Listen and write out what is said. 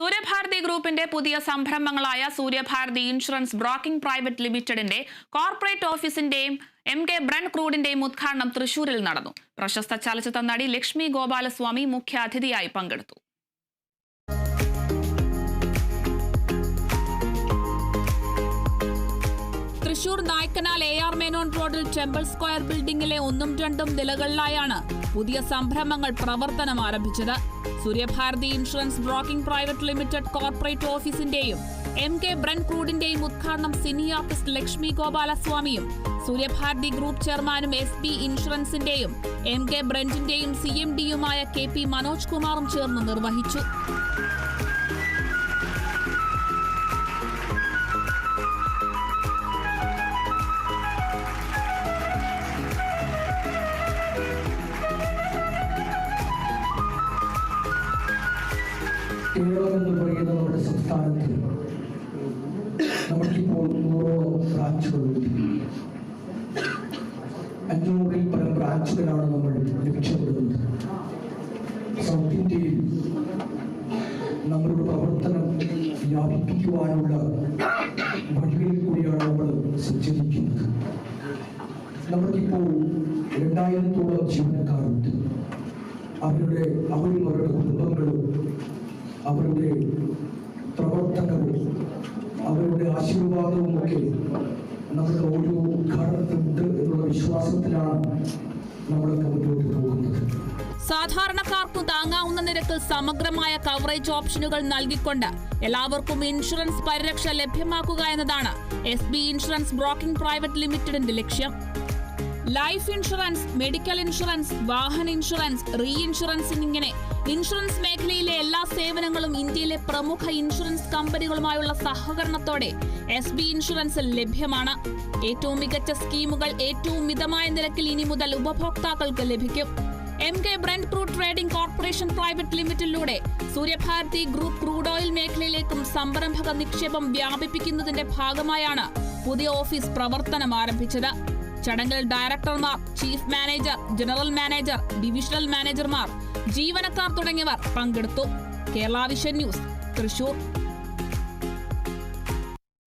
സൂര്യഭാരതി ഗ്രൂപ്പിന്റെ പുതിയ സംരംഭങ്ങളായ സൂര്യഭാരതി ഇൻഷുറൻസ് ബ്രോക്കിംഗ് പ്രൈവറ്റ് ലിമിറ്റഡിന്റെ കോർപ്പറേറ്റ് ഓഫീസിന്റെയും എം കെ ബ്രൺ ക്രൂഡിന്റെയും ഉദ്ഘാടനം തൃശൂരിൽ നടന്നു. പ്രശസ്ത ചലച്ചിത്ര നടി ലക്ഷ്മി ഗോപാലസ്വാമി മുഖ്യാതിഥിയായി പങ്കെടുത്തു. തൃശൂർ നായ്ക്കനാൽ എ ആർ മേനോൻ റോഡിൽ ടെമ്പിൾ സ്ക്വയർ ബിൽഡിംഗിലെ ഒന്നും രണ്ടും നിലകളിലായാണ് പുതിയ സംരംഭങ്ങൾ പ്രവർത്തനം ആരംഭിച്ചത്. Suryabharathi insurance broking private limited corporate ഓഫീസിന്റെയും M K brand ക്രൂഡിന്റെയും ഉദ്ഘാടനം സിനി ആർട്ടിസ്റ്റ് ലക്ഷ്മി ഗോപാലസ്വാമിയും സൂര്യഭാരതി ഗ്രൂപ്പ് ചെയർമാനും എസ് ബി ഇൻഷുറൻസിന്റെയും എം കെ ബ്രൻഡിന്റെയും സി എം ഡിയുമായ കെ പി മനോജ് കുമാറും ചേർന്ന് നിർവഹിച്ചു. കേരളം പറയുന്ന നമ്മുടെ സംസ്ഥാനത്ത് നമുക്കിപ്പോൾ നൂറോളം ബ്രാഞ്ചുകളുണ്ട്. അഞ്ഞൂറിൽ പല ബ്രാഞ്ചുകളാണ് നമ്മൾ ലക്ഷ്യപ്പെടുന്നത് സൗത്ത് ഇന്ത്യയിൽ നമ്മളുടെ പ്രവർത്തനം വ്യാപിപ്പിക്കുവാനുള്ള വഴികളിൽ കൂടിയാണ് നമ്മൾ സഞ്ചരിക്കുന്നത്. നമുക്കിപ്പോൾ രണ്ടായിരത്തോളം ജീവനക്കാരുണ്ട്. അവരുടെ അവരും അവരുടെ അവരുടെ പ്രവർത്തനവും അവരുടെ ആശീർവാദവും ഒക്കെ നമ്മുടെ ഓരോ ഉദ്ഘാടനത്തിലുണ്ട് എന്നുള്ള വിശ്വാസത്തിലാണ് നമ്മളൊക്കെ മുന്നോട്ട് പോകുന്നത്. സാധാരണക്കാർക്ക് താങ്ങാവുന്ന നിരക്കിൽ സമഗ്രമായ കവറേജ് ഓപ്ഷനുകൾ നൽകിക്കൊണ്ട് എല്ലാവർക്കും ഇൻഷുറൻസ് പരിരക്ഷ ലഭ്യമാക്കുക എന്നതാണ് S B insurance broking private ലിമിറ്റഡിന്റെ ലക്ഷ്യം. ലൈഫ് ഇൻഷുറൻസ് മെഡിക്കൽ ഇൻഷുറൻസ് വാഹന ഇൻഷുറൻസ് റീ ഇൻഷുറൻസ് എന്നിങ്ങനെ ഇൻഷുറൻസ് മേഖലയിലെ എല്ലാ സേവനങ്ങളും ഇന്ത്യയിലെ പ്രമുഖ ഇൻഷുറൻസ് കമ്പനികളുമായുള്ള സഹകരണത്തോടെ എസ് ബി ഇൻഷുറൻസിൽ ലഭ്യമാണ്. ഏറ്റവും മികച്ച സ്കീമുകൾ ഏറ്റവും മിതമായ നിരക്കിൽ ഇനി മുതൽ ഉപഭോക്താക്കൾക്ക് ലഭിക്കും. M K brand crude trading corporation private ലിമിറ്റഡിലൂടെ Suryabharathi group crude oil മേഖലയിലേക്കും സംരംഭക നിക്ഷേപം വ്യാപിപ്പിക്കുന്നതിന്റെ ഭാഗമായാണ് പുതിയ ഓഫീസ് പ്രവർത്തനം ആരംഭിച്ചത്. ചടങ്ങിൽ ഡയറക്ടർമാർ chief manager general manager divisional മാനേജർമാർ ജീവനക്കാർ തുടങ്ങിയവർ പങ്കെടുത്തു. Kerala vision news Thrissur.